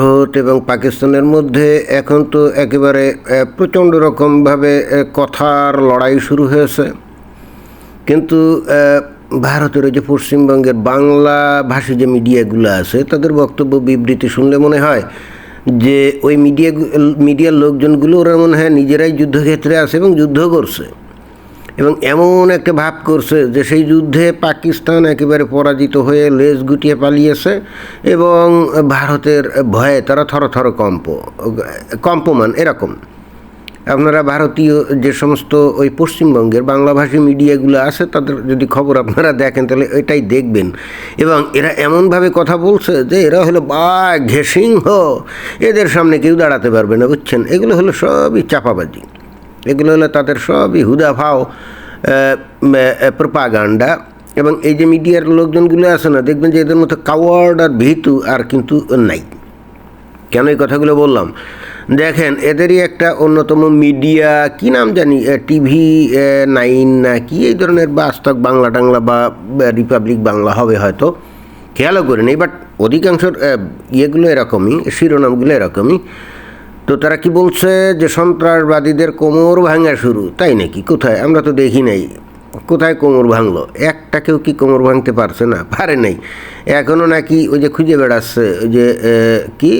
ভারত এবং পাকিস্তানের মধ্যে এখন তো একেবারে প্রচণ্ড রকমভাবে কথার লড়াই শুরু হয়েছে। কিন্তু ভারতের ওই যে পশ্চিমবঙ্গের বাংলা ভাষী যে মিডিয়াগুলো আছে, তাদের বক্তব্য, বিবৃতি শুনলে মনে হয় যে ওই মিডিয়া, মিডিয়ার লোকজনগুলো, ওরা মনে হয় নিজেরাই যুদ্ধক্ষেত্রে আছে এবং যুদ্ধ করছে। এবং এমন একটা ভাব করছে যে সেই যুদ্ধে পাকিস্তান একেবারে পরাজিত হয়ে লেজ গুটিয়ে পালিয়েছে এবং ভারতের ভয়ে তারা থর থর কম্প, কম্পমান, এরকম। আপনারা ভারতীয় যে সমস্ত ওই পশ্চিমবঙ্গের বাংলাভাষী মিডিয়াগুলো আছে, তাদের যদি খবর আপনারা দেখেন, তাহলে এটাই দেখবেন। এবং এরা এমনভাবে কথা বলছে যে এরা হলো বাঘ, ঘেসিংহ, এদের সামনে কেউ দাঁড়াতে পারবে না, বুঝছেন? এগুলো হলো সবই চাপাবাজি। এগুলো হলো তাদের সবই হুদাফাও প্রপাগান্ডা। এবং এই যে মিডিয়ার লোকজনগুলো আছে না, দেখবেন যে এদের মতো কাওয়ার্ড আর ভীতু আর কিন্তু নাই। কেন এই কথাগুলো বললাম? দেখেন, এদেরই একটা অন্যতম মিডিয়া, কি নাম জানি টিভি নাইন না কি, এই ধরনের বাস্তব বাংলা টাংলা বা রিপাবলিক বাংলা হবে হয়তো। খেয়ালও করে নেই বাট অধিকাংশ ইয়েগুলো এরকমই, শিরোনামগুলো এরকমই। তো তারা কি বলছে যে সন্ত্রাসবাদীদের কোমর ভাঙা শুরু? তাই নাকি? কোথায়? আমরা তো দেখি নাই। কোথায় কোমর ভাঙলো? একটা কেউ কি কোমর ভাঙতে পারছে না? পারে নাই। এখনও নাকি ওই যে খুঁজে বেড়াচ্ছে, ওই যে কি?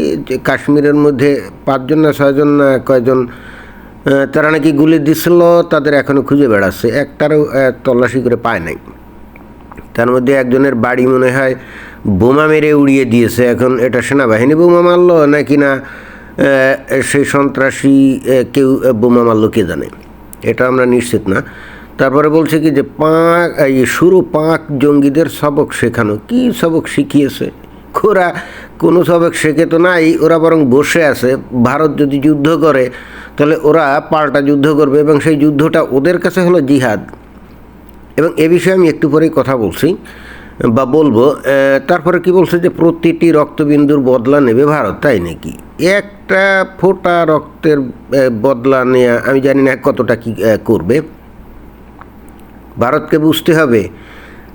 কাশ্মীরের মধ্যে পাঁচজন না ছয়জন না কয়জন তারা নাকি গুলি দিছিল, তাদের এখনও খুঁজে বেড়াচ্ছে। একটারও তল্লাশি করে পায় নাই। তার মধ্যে একজনের বাড়ি মনে হয় বোমা মেরে উড়িয়ে দিয়েছে। এখন এটা সেনাবাহিনী বোমা মারলো নাকি না? সেই সন্ত্রাসী কেউ বোমা মারলো কে জানে? এটা আমরা নিশ্চিত না। তারপরে বলছে কি যে পাঁক, এই শুরু পাঁক জঙ্গিদের সবক শেখানো। কি সবক শিখিয়েছে? ওরা কোনো সবক শেখে তো নাই, ওরা বরং বসে আছে। ভারত যদি যুদ্ধ করে, তাহলে ওরা পাল্টা যুদ্ধ করবে এবং সেই যুদ্ধটা ওদের কাছে হলো জিহাদ। এবং এ বিষয়ে আমি একটু পরেই কথা বলছি। বা বলব তারপরে কি বলছে যে প্রতিটি রক্তবিন্দুর বদলা নেবে ভারত, তাই নাকি? একটা ফোঁটা রক্তের বদলা নেওয়া আমি জানি না কতটা কি করবে। ভারতকে বুঝতে হবে,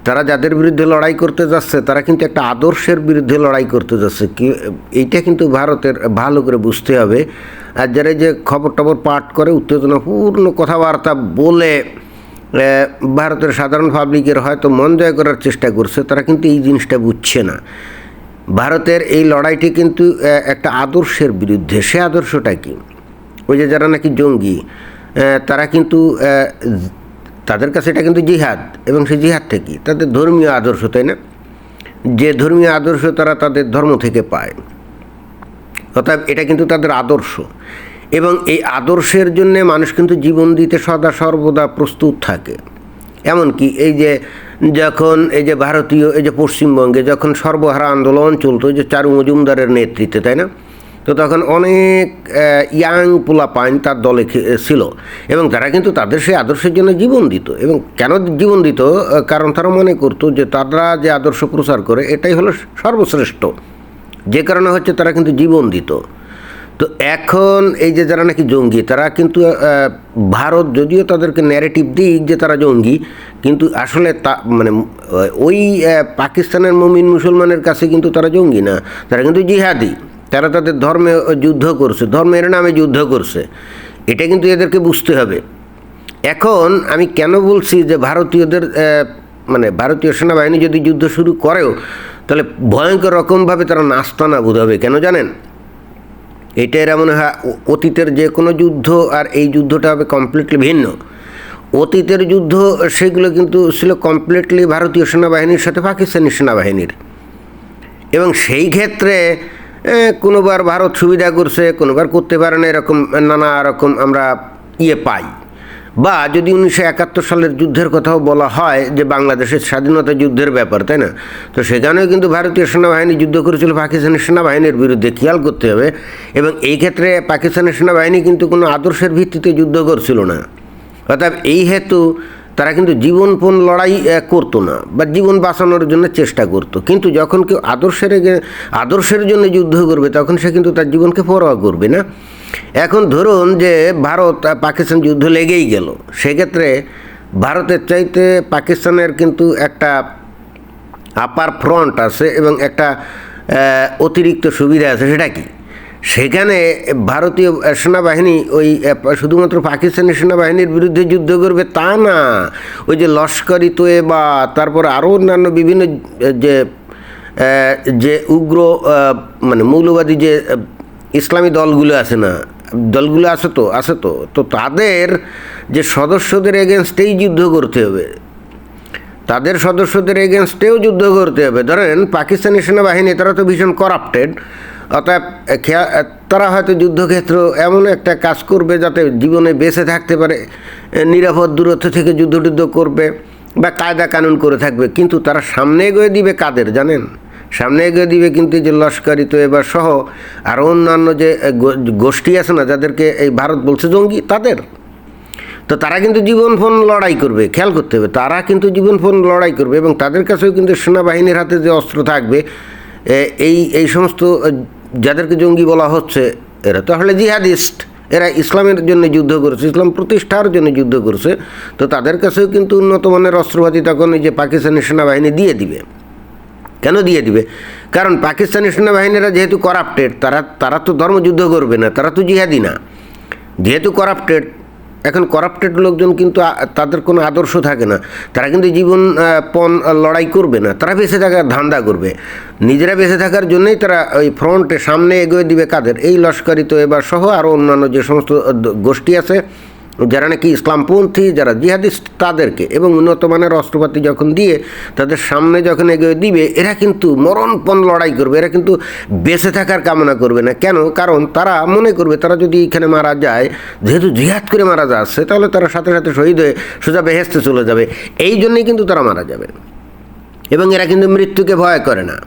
তারা যাদের বিরুদ্ধে লড়াই করতে যাচ্ছে, তারা কিন্তু একটা আদর্শের বিরুদ্ধে লড়াই করতে যাচ্ছে। কি, এইটা কিন্তু ভারতের, ভালো করে বুঝতে হবে। আর যারা যে খবর টবর পাঠ করে, উত্তেজনাপূর্ণ কথাবার্তা বলে ভারতের সাধারণ পাবলিকের হয়তো মন জয় করার চেষ্টা করছে, তারা কিন্তু এই জিনিসটা বুঝছে না। ভারতের এই লড়াইটি কিন্তু একটা আদর্শের বিরুদ্ধে। সে আদর্শটা কি? ওই যে যারা নাকি জঙ্গি তারা কিন্তু তাদের কাছে এটা কিন্তু জিহাদ, এবং সেই জিহাদ থেকে। তাদের ধর্মীয় আদর্শ, তাই না? যে ধর্মীয় আদর্শ তারা তাদের ধর্ম থেকে পায়। অর্থাৎ এটা কিন্তু তাদের আদর্শ। এবং এই আদর্শের জন্যে মানুষ কিন্তু জীবন দিতে সদা সর্বদা প্রস্তুত থাকে। এমনকি এই যে যখন এই যে ভারতীয়, এই যে পশ্চিমবঙ্গে যখন সর্বহারা আন্দোলন চলতো যে চারু মজুমদারের নেতৃত্বে, তাই না? তো তখন অনেক ইয়াং পোলা পাইন তার দলে ছিল এবং তারা কিন্তু তাদের সেই আদর্শের জন্য জীবন দিত। এবং কেন জীবন দিত? কারণ তারা মনে করতো যে তারা যে আদর্শ প্রচার করে, এটাই হলো সর্বশ্রেষ্ঠ। যে কারণে হচ্ছে তারা কিন্তু জীবন দিত। তো এখন এই যে যারা নাকি জঙ্গি, তারা কিন্তু ভারত যদিও তাদেরকে ন্যারেটিভ দিক যে তারা জঙ্গি, কিন্তু আসলে তা মানে ওই পাকিস্তানের মমিন মুসলমানের কাছে কিন্তু তারা জঙ্গি না। তারা কিন্তু জিহাদি। তারা তাদের ধর্মে যুদ্ধ করছে, ধর্মের নামে যুদ্ধ করছে। এটা কিন্তু এদেরকে বুঝতে হবে। এখন আমি কেন বলছি যে ভারতীয়দের মানে ভারতীয় সেনাবাহিনী যদি যুদ্ধ শুরু করেও, তাহলে ভয়ঙ্কর রকমভাবে তারা নাস্তানা বোঝাবে কেন জানেন? এটা এরা মনে হয় অতীতের যে কোনো যুদ্ধ আর এই যুদ্ধটা হবে কমপ্লিটলি ভিন্ন। অতীতের যুদ্ধ, সেগুলো কিন্তু ছিল কমপ্লিটলি ভারতীয় সেনাবাহিনীর সাথে পাকিস্তানি সেনাবাহিনীর। এবং সেই ক্ষেত্রে কোনোবার ভারত সুবিধা করছে, কোনোবার করতে পারে না, এরকম নানা রকম আমরা ইয়ে পাই। বা যদি উনিশশো একাত্তর সালের যুদ্ধের কথাও বলা হয় যে বাংলাদেশের স্বাধীনতা যুদ্ধের ব্যাপার, তাই না? তো সেখানেও কিন্তু ভারতীয় সেনাবাহিনী যুদ্ধ করেছিল পাকিস্তানের সেনাবাহিনীর বিরুদ্ধে, খেয়াল করতে হবে। এবং এই ক্ষেত্রে পাকিস্তানের সেনাবাহিনী কিন্তু কোনো আদর্শের ভিত্তিতে যুদ্ধ করছিল না। অর্থাৎ এই হেতু তারা কিন্তু জীবনপণ লড়াই করতো না বা জীবন বাঁচানোর জন্য চেষ্টা করতো। কিন্তু যখন কেউ আদর্শের আদর্শের জন্য যুদ্ধ করবে, তখন সে কিন্তু তার জীবনকে পরোয়া করবে না। এখন ধরুন যে ভারত আর পাকিস্তান যুদ্ধ লেগেই গেল, সেক্ষেত্রে ভারতের চাইতে পাকিস্তানের কিন্তু একটা আপার ফ্রন্ট আছে এবং একটা অতিরিক্ত সুবিধা আছে, সেটা কি? সেখানে ভারতীয় সেনাবাহিনী ওই শুধুমাত্র পাকিস্তানি সেনাবাহিনীর বিরুদ্ধে যুদ্ধ করবে তা না, ওই যে লস্করি তোয়েবা তারপর আরও অন্যান্য বিভিন্ন যে যে উগ্র মানে মৌলবাদী যে ইসলামী দলগুলো আছে না, দলগুলো আছে তো আছে তো। তো তাদের যে সদস্যদের এগেনস্টেই যুদ্ধ করতে হবে। তাদের সদস্যদের এগেনস্টেও যুদ্ধ করতে হবে। ধরেন, পাকিস্তানি সেনাবাহিনী, তারা তো ভীষণ করাপ্টেড খেয়া- তারা হয়তো যুদ্ধক্ষেত্র এমন একটা কাজ করবে যাতে জীবনে বেঁচে থাকতে পারে নিরাপদ দূরত্ব থেকে যুদ্ধ টুদ্ধ করবে, বা কায়দা কানুন করে থাকবে। কিন্তু তারা সামনে এগিয়ে দিবে কাদের, জানেন? সামনে এগিয়ে দিবে কিন্তু যে লস্করি এবার সহ আরও অন্যান্য যে গোষ্ঠী আছে না, যাদেরকে এই ভারত বলছে জঙ্গি, তাদের। তো তারা কিন্তু জীবন ফোন লড়াই করবে, খেয়াল করতে হবে। তারা কিন্তু জীবন ফোন লড়াই করবে এবং তাদের কাছেও কিন্তু সেনাবাহিনীর হাতে যে অস্ত্র থাকবে এই এই সমস্ত যাদেরকে জঙ্গি বলা হচ্ছে, এরা তো আসলে জিহাদিস্ট। এরা ইসলামের জন্য যুদ্ধ করেছে, ইসলাম প্রতিষ্ঠার জন্য যুদ্ধ করছে। তো তাদের কাছেও কিন্তু উন্নত মানের অস্ত্রপাতি তখন এই যে পাকিস্তানি সেনাবাহিনী দিয়ে দিবে। কেন দিয়ে দিবে? কারণ পাকিস্তানি সেনাবাহিনীরা যেহেতু করাপ্টেড তারা তারা তো ধর্মযুদ্ধ করবে না, তারা তো জিহাদি না। যেহেতু করাপ্টেড এখন করাপ্টেড লোকজন কিন্তু তাদের কোনো আদর্শ থাকে না। তারা কিন্তু জীবন পণ লড়াই করবে না। তারা বেঁচে থাকার ধান্দা করবে। নিজেরা বেঁচে থাকার জন্যই তারা ওই ফ্রন্টে সামনে এগিয়ে দিবে কাদের? এই লস্করি তো এবার সহ আরও অন্যান্য যে সমস্ত গোষ্ঠী আছে যারা নাকি ইসলামপন্থী, যারা জিহাদিস্ট, তাদেরকে এবং উন্নত মানের অস্ত্রপাতি যখন দিয়ে তাদের সামনে যখন এগিয়ে দিবে, এরা কিন্তু মরণপণ লড়াই করবে, এরা কিন্তু বেঁচে থাকার কামনা করবে না। কেন? কারণ তারা মনে করবে, তারা যদি এখানে মারা যায়, যেহেতু জিহাদ করে মারা যাচ্ছে, তাহলে তারা সাথে সাথে শহীদ হয়ে সোজা বেহেস্তে চলে যাবে। এই জন্যই কিন্তু তারা মারা যাবে। এবং এরা কিন্তু মৃত্যুকে ভয় করে না।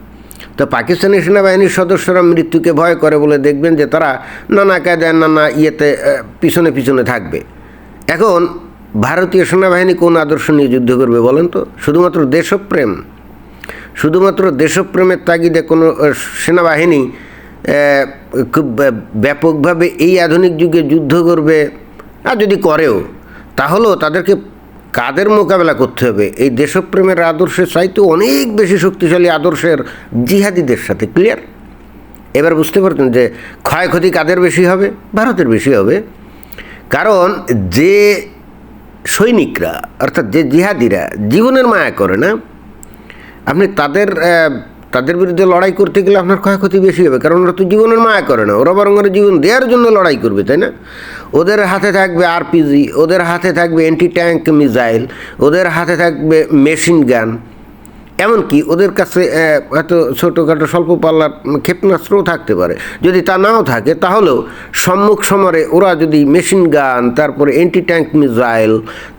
তো পাকিস্তানি সেনাবাহিনীর সদস্যরা মৃত্যুকে ভয় করে বলে দেখবেন যে তারা নানা কায়দায়, নানা ইয়েতে পিছনে পিছনে থাকবে। এখন ভারতীয় সেনাবাহিনী কোন আদর্শ নিয়ে যুদ্ধ করবে বলেন তো? শুধুমাত্র দেশপ্রেম, শুধুমাত্র দেশপ্রেমের তাগিদে কোনো সেনাবাহিনী খুব ব্য- ব্যাপকভাবে এই আধুনিক যুগে যুদ্ধ করবে আর যদি করেও, তাহলেও তাদেরকে কাদের মোকাবেলা করতে হবে? এই দেশপ্রেমের আদর্শের চাইতে অনেক বেশি শক্তিশালী আদর্শের জিহাদিদের সাথে ক্লিয়ার এবার বুঝতে পারছেন যে ক্ষয়ক্ষতি কাদের বেশি হবে? ভারতের বেশি হবে। কারণ যে সৈনিকরা, অর্থাৎ যে জিহাদিরা জীবনের মায়া করে না, আপনি তাদের তাদের বিরুদ্ধে লড়াই করতে গেলে আপনার ক্ষয়ক্ষতি বেশি হবে। কারণ ওরা তো জীবনের মায়া করে না। ওরা বরং ওরা জীবন দেওয়ার জন্য লড়াই করবে, তাই না? ওদের হাতে থাকবে আরপিজি, ওদের হাতে থাকবে অ্যান্টি ট্যাঙ্ক মিসাইল ওদের হাতে থাকবে মেশিন গান এমনকি ওদের কাছে হয়তো ছোটোখাটো স্বল্প পাল্লার ক্ষেপণাস্ত্রও থাকতে পারে। যদি তা নাও থাকে, তাহলেও সম্মুখ সমরে ওরা যদি মেশিন গান, তারপরে অ্যান্টি ট্যাঙ্ক মিসাইল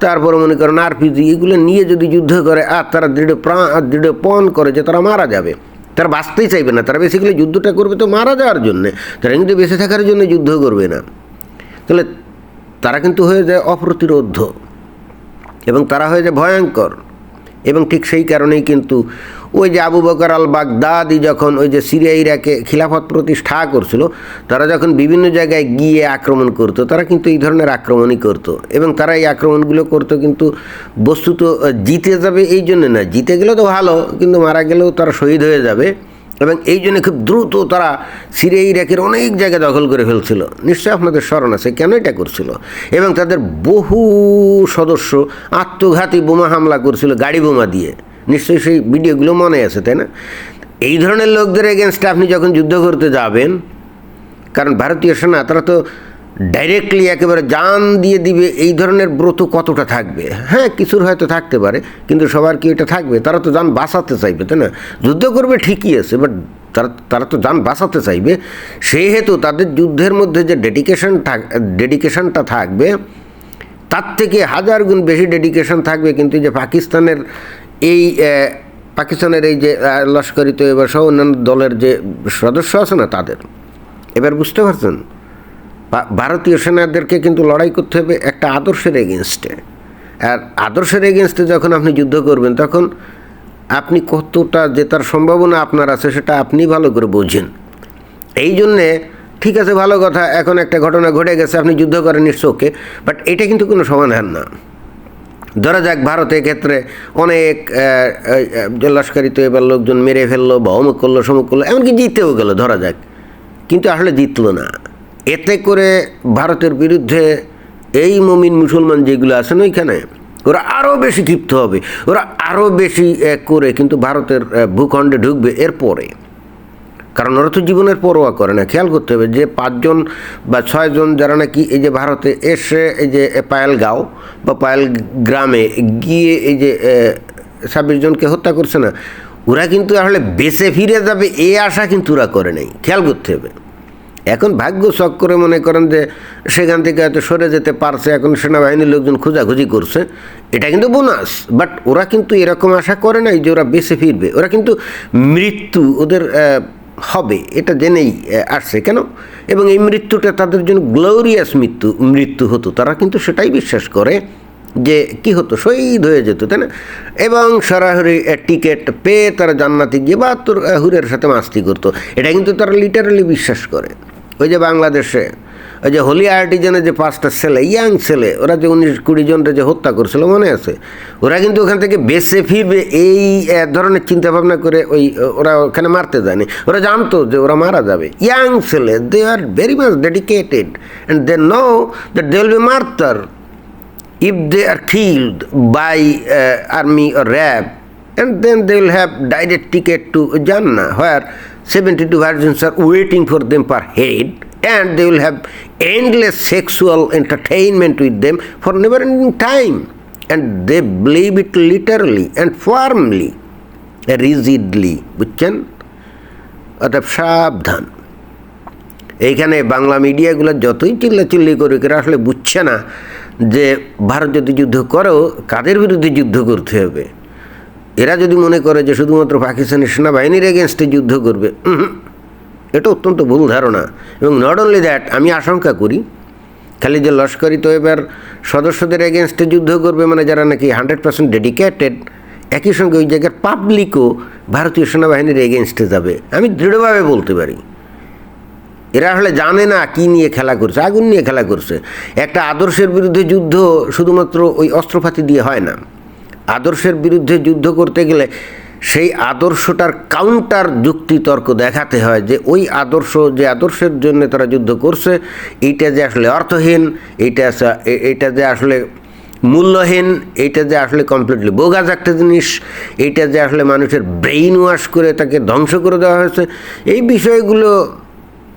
তারপরে মনে করেন আরপিজি এগুলো নিয়ে যদি যুদ্ধ করে, আর তারা দৃঢ় প্রাণ দৃঢ় পণ করে যে তারা মারা যাবে। তারা বাঁচতেই চাইবে না, তারা বেসিক্যালি যুদ্ধটা করবে তো মারা যাওয়ার জন্যে। তারা কিন্তু বেঁচে থাকার জন্য যুদ্ধ করবে না। তাহলে তারা কিন্তু হয়ে যায় অপ্রতিরোধ্য এবং তারা হয়ে যায় ভয়ঙ্কর। এবং ঠিক সেই কারণেই কিন্তু ওই যে আবু বকর আল বাগদাদি যখন ওই যে সিরিয়া ইরাকে খিলাফত প্রতিষ্ঠা করছিল, তারা যখন বিভিন্ন জায়গায় গিয়ে আক্রমণ করতো, তারা কিন্তু এই ধরনের আক্রমণই করতো এবং তারা এই আক্রমণগুলো করতো কিন্তু বস্তুত জিতে যাবে এই জন্য না। জিতে গেলে তো ভালো, কিন্তু মারা গেলেও তারা শহীদ হয়ে যাবে। এবং এই জন্য খুব দ্রুত তারা সিরিয়া, ইরাকের অনেক জায়গা দখল করে ফেলছিল। নিশ্চয়ই আপনাদের স্মরণ আছে কেন এটা করছিল? এবং তাদের বহু সদস্য আত্মঘাতী বোমা হামলা করছিল গাড়ি বোমা দিয়ে। নিশ্চয়ই সেই ভিডিওগুলো মনে আছে, তাই না? এই ধরনের লোকদের এগেনস্টে আপনি যখন যুদ্ধ করতে যাবেন, কারণ ভারতীয় সেনা, তারা তো ডাইরেক্টলি একেবারে জান দিয়ে দিবে, এই ধরনের ব্রত কতটা থাকবে? হ্যাঁ কিছুর হয়তো থাকতে পারে, কিন্তু সবার কি এটা থাকবে? তারা তো যান বাঁচাতে চাইবে, তাই না? যুদ্ধ করবে ঠিকই আছে বাট তারা তারা তো যান বাঁচাতে চাইবে। সেই হেতু তাদের যুদ্ধের মধ্যে যে ডেডিকেশন থাক ডেডিকেশনটা থাকবে, তার থেকে হাজার গুণ বেশি ডেডিকেশন থাকবে, কিন্তু যে পাকিস্তানের এই পাকিস্তানের এই যে লস্করিত এবার সহ অন্যান্য দলের যে সদস্য আছে না তাদের, এবার বুঝতে পারছেন? ভারতীয় সেনাদেরকে কিন্তু লড়াই করতে হবে একটা আদর্শের এগেনস্টে আর আদর্শের এগেনস্টে যখন আপনি যুদ্ধ করবেন, তখন আপনি কতটা জেতার সম্ভাবনা আপনার আছে, সেটা আপনি ভালো করে বোঝেন। এই জন্যে, ঠিক আছে, ভালো কথা, এখন একটা ঘটনা ঘটে গেছে, আপনি যুদ্ধ করেন, ইটস ওকে, বাট এটা কিন্তু কোনো সমাধান না। ধরা যাক ভারতের ক্ষেত্রে অনেক লস্করি তো এবার লোকজন মেরে ফেলল বা অমুক করল, সমুক করল, এমনকি জিতেও গেলো, ধরা যাক। কিন্তু আসলে জিতলো না। এতে করে ভারতের বিরুদ্ধে এই মমিন মুসলমান যেগুলো আছেন ওইখানে, ওরা আরও বেশি ক্ষিপ্ত হবে, ওরা আরও বেশি করে কিন্তু ভারতের ভূখণ্ডে ঢুকবে এরপরে। কারণ ওরা তো জীবনের পরোয়া করে না, খেয়াল করতে হবে যে পাঁচজন বা ছয়জন যারা নাকি এই যে ভারতে এসে এই যে পায়েলগাঁও বা পায়েল গ্রামে গিয়ে এই যে ছাব্বিশ জনকে হত্যা করছে না, ওরা কিন্তু আসলে বেঁচে ফিরে যাবে এই আশা কিন্তু ওরা করে নাই, খেয়াল করতে হবে। এখন ভাগ্য শখ করে মনে করেন যে সেখান থেকে হয়তো সরে যেতে পারছে, এখন সেনাবাহিনীর লোকজন খোঁজাখুঁজি করছে, এটা কিন্তু বোনাস। বাট ওরা কিন্তু এরকম আশা করে নাই যে ওরা বেঁচে ফিরবে। ওরা কিন্তু মৃত্যু ওদের হবে, এটা জেনেই আসছে। কেন? এবং এই মৃত্যুটা তাদের জন্য গ্লোরিয়াস মৃত্যু মৃত্যু হতো। তারা কিন্তু সেটাই বিশ্বাস করে যে কি হতো, শহীদ হয়ে যেত, তাই না? এবং সরাসরি টিকিট পেয়ে তারা জান্নাতে গিয়ে বা তোর হুরের সাথে মাস্তি করতো। এটা কিন্তু তারা লিটারালি বিশ্বাস করে। ওই যে বাংলাদেশে ওই যে হোলি আর্টিজেনের যে পাঁচটা ছেলে ইয়াং ছেলে ওরা যে উনিশ কুড়ি জনটা যে হত্যা করছিল মনে আছে? ওরা কিন্তু ওখান থেকে বেঁচে ফিরবে এই ধরনের চিন্তা ভাবনা করে ওই ওরা ওখানে মারতে যায়নি। ওরা জানতো যে ওরা মারা যাবে। ইয়াং ছেলে they are very much dedicated and they know that they will be martyr if they are killed by army army RAB and then they will have direct ticket to Jannah, where 72 virgins are waiting for them per head, and they will have endless sexual entertainment with them for never-ending time. And they believe it literally and firmly, rigidly. বুঝছেন অর্থাৎ সাবধান এইখানে বাংলা মিডিয়াগুলো যতই চিল্লাচিল্লি করুক এরা আসলে বুঝছে না যে ভারত যদি যুদ্ধ করেও কাদের বিরুদ্ধে যুদ্ধ করতে হবে এরা যদি মনে করে যে শুধুমাত্র পাকিস্তানের সেনাবাহিনীর এগেনস্টে যুদ্ধ করবে এটা অত্যন্ত ভুল ধারণা। এবং নট অনলি দ্যাট আমি আশঙ্কা করি খালি যে লস্করি তো এবার সদস্যদের এগেনস্টে যুদ্ধ করবে মানে যারা নাকি হান্ড্রেড পার্সেন্ট ডেডিকেটেড একই সঙ্গে ওই জায়গার পাবলিকও ভারতীয় সেনাবাহিনীর এগেনস্টে যাবে। আমি দৃঢ়ভাবে বলতে পারি। এরা আসলে জানে না কি নিয়ে খেলা করছে, আগুন নিয়ে খেলা করছে। একটা আদর্শের বিরুদ্ধে যুদ্ধ শুধুমাত্র ওই অস্ত্রপাতি দিয়ে হয় না। আদর্শের বিরুদ্ধে যুদ্ধ করতে গেলে সেই আদর্শটার কাউন্টার যুক্তি তর্ক দেখাতে হয় যে ওই আদর্শ যে আদর্শের জন্য তারা যুদ্ধ করছে, এইটা যে আসলে অর্থহীন, এইটা আসা- এ- এইটা যে আসলে মূল্যহীন, এইটা যে আসলে কমপ্লিটলি বোগাজ একটা জিনিস, এইটা যে আসলে মানুষের ব্রেইন ওয়াশ করে তাকে ধ্বংস করে দেওয়া হয়েছে, এই বিষয়গুলো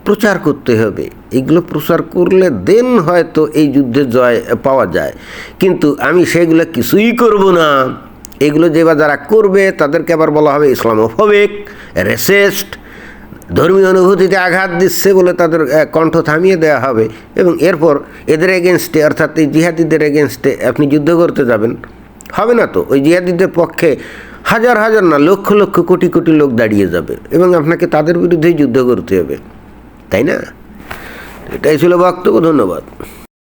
প্রচার করতে হবে। এগুলো প্রচার করলে দেন হয়তো এই যুদ্ধে জয় পাওয়া যায়। কিন্তু আমি সেগুলো কিছুই করব না। এগুলো যে বা যারা করবে, তাদেরকে আবার বলা হবে ইসলামোফোবিক, রেসেস্ট, ধর্মীয় অনুভূতিতে আঘাত দিচ্ছে বলে তাদের কণ্ঠ থামিয়ে দেওয়া হবে। এবং এরপর এদের এগেনস্টে অর্থাৎ এই জিহাদিদের এগেনস্টে আপনি যুদ্ধ করতে যাবেন। হবে না তো? ওই জিহাদিদের পক্ষে হাজার হাজার না, লক্ষ লক্ষ কোটি কোটি লোক দাঁড়িয়ে যাবে। এবং আপনাকে তাদের বিরুদ্ধেই যুদ্ধ করতে হবে। তাই না? এটাই ছিল বক্তব্য ধন্যবাদ।